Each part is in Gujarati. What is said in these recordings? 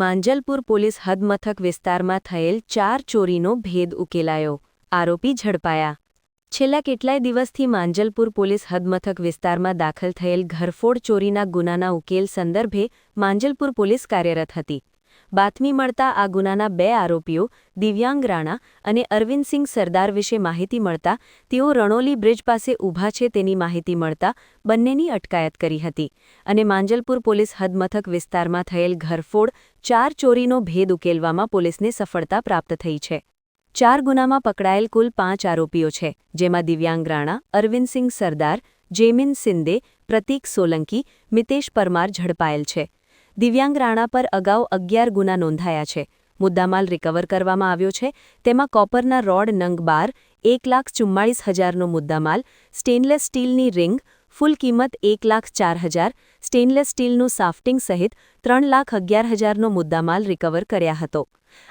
માંજલપુર પોલીસ હદમથક વિસ્તારમાં થયેલ ચાર ચોરીનો ભેદ ઉકેલાયો. આરોપી ઝડપાયા. છેલ્લા કેટલાય દિવસથી માંજલપુર પોલીસ હદમથક વિસ્તારમાં દાખલ થયેલ ઘરફોડ ચોરીના ગુનાના ઉકેલ સંદર્ભે માંજલપુર પોલીસ કાર્યરત હતી. બાતમી મળતા આ ગુનાના બે આરોપીઓ, દિવ્યાંગ રાણા અને અરવિંદસિંહ સરદાર વિશે માહિતી મળતા તેઓ રણોલી બ્રિજ પાસે ઊભા છે તેની માહિતી મળતા બંનેની અટકાયત કરી હતી અને માંજલપુર પોલીસ હદમથક વિસ્તારમાં થયેલ ઘરફોડ, ચાર ચોરીનો ભેદ ઉકેલવામાં પોલીસને સફળતા પ્રાપ્ત થઈ છે. ચાર ગુનામાં પકડાયેલ કુલ પાંચ આરોપીઓ છે, જેમાં દિવ્યાંગ રાણા, અરવિંદસિંહ સરદાર, જેમિન સિંદે, પ્રતીક સોલંકી, મિતેશ પરમાર ઝડપાયેલ છે. દિવ્યાંગ રાણા પર અગાઉ અગિયાર ગુના નોંધાયા છે. મુદ્દામાલ રિકવર કરવામાં આવ્યો છે. તેમાં કોપરના રોડ નંગ બાર, એક લાખ ચુમ્માળીસ હજારનો મુદ્દામાલ, સ્ટેનલેસ સ્ટીલની રિંગ, ફૂલ કિંમત એક લાખ ચાર હજાર, સ્ટેનલેસ સ્ટીલનું સાફ્ટિંગ સહિત ત્રણ લાખ અગિયાર હજારનો મુદ્દામાલ રિકવર કર્યા હતો.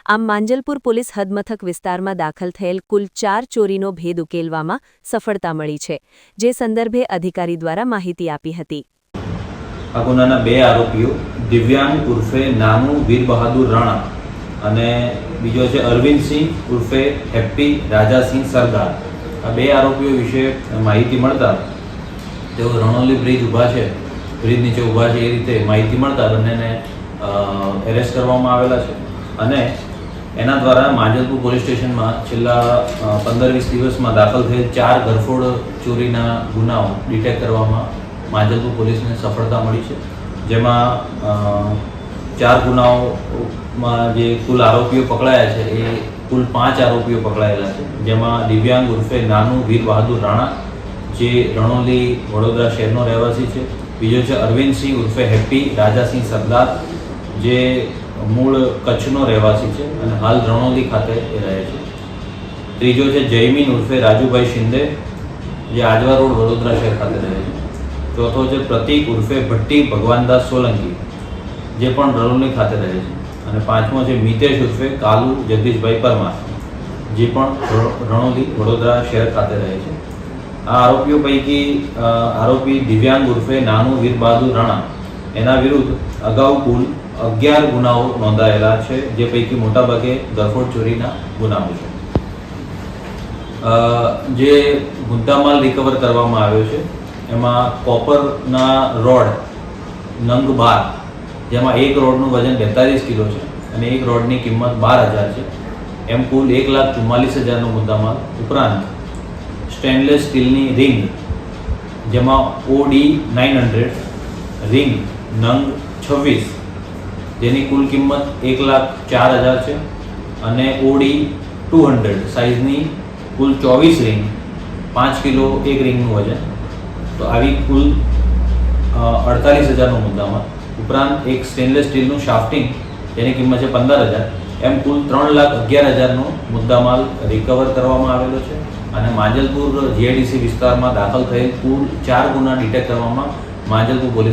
આમ માંજલપુર પોલીસ હદમથક વિસ્તારમાં દાખલ થયેલ કુલ ચાર ચોરીનો ભેદ ઉકેલવામાં સફળતા મળી છે, જે સંદર્ભે અધિકારી દ્વારા માહિતી આપી હતી. આ ગુનાના બે આરોપીઓ, દિવ્યાંગ ઉર્ફે નાનુ વીર બહાદુર રાણા અને બીજો છે અરવિંદસિંહ ઉર્ફે હેપ્પી રાજાસિંહ સરદાર. આ બે આરોપીઓ વિશે માહિતી મળતા તેઓ રણોલી બ્રિજ ઊભા છે. બ્રિજ નીચે ઊભા છે એ રીતે માહિતી મળતા બંનેને એરેસ્ટ કરવામાં આવેલા છે. અને એના દ્વારા માંજલપુર પોલીસ સ્ટેશનમાં છેલ્લા પંદર વીસ દિવસમાં દાખલ થયેલ ચાર ઘરફોડ ચોરીના ગુનાઓ ડિટેક્ટ કરવામાં માંજલપુર પોલીસને સફળતા મળી છે. જેમાં ચાર ગુનાઓમાં જે કુલ આરોપીઓ પકડાયા છે, એ કુલ પાંચ આરોપીઓ પકડાયેલા છે. જેમાં દિવ્યાંગ ઉર્ફે નાનું વીર બહાદુર રાણા, જે રણોલી, વડોદરા શહેરનો રહેવાસી છે. બીજો છે અરવિંદસિંહ ઉર્ફે હેપ્પી, રાજાસિંહ સરદાર, જે મૂળ કચ્છનો રહેવાસી છે અને હાલ રણોલી ખાતે એ રહે છે. ત્રીજો છે જયમીન ઉર્ફે રાજુભાઈ શિંદે, જે આજવા રોડ વડોદરા શહેર ખાતે રહે છે. ચોથો છે પ્રતિક ઉર્ફે ભટ્ટી ભગવાનદાસ સોલંકી, જે પણ રણોલી ખાતે રહે છે. અને પાંચમો છે મિતેશ ઉર્ફે કાલુ જગદીશભાઈ પરમાર, જે પણ રણોલી વડોદરા શહેર ખાતે રહે છે. આ આરોપીઓ પૈકી આરોપી દિવ્યાંગ ઉર્ફે નાનું વીરબહાદુર રાણા, એના વિરુદ્ધ અગાઉ કુલ અગિયાર ગુનાઓ નોંધાયેલા છે, જે પૈકી મોટાભાગે ગરફોડ ચોરીના ગુનાઓ છે. જે મુદ્દામાલ રિકવર કરવામાં આવ્યો છે. એમાં કોપરના રોડ નંગ બાર, જેમાં એક રોડનું વજન બેતાલીસ કિલો છે અને એક રોડની કિંમત બાર હજાર છે. એમ કુલ એક લાખ ચુમ્માલીસ હજારનો મુદ્દામાલ ઉપરાંત સ્ટેનલેસ સ્ટીલની રિંગ જેમાં ઓડી નાઇન હંડ્રેડ રિંગ નંગ છવ્વીસ, જેની કુલ કિંમત એક લાખ ચાર હજાર છે અને ઓડી ટુ હંડ્રેડ સાઇઝની કુલ ચોવીસ રિંગ પાંચ કિલો એક રિંગનું વજન તો આવી કુલ અડતાલીસ હજારનો મુદ્દામાં ઉપરાંત એક સ્ટેનલેસ સ્ટીલનું શાફ્ટિંગ જેની કિંમત છે પંદર હજાર, એમ કુલ ત્રણ લાખ અગિયાર હજારનો મુદ્દામાલ રિકવર કરવામાં આવેલો છે અને માંજલપુર જીઆઈડીસી વિસ્તારમાં દાખલ થયેલ કુલ ચાર ગુના ડિટેક્ટ કરવામાં માંજલપુર પોલીસ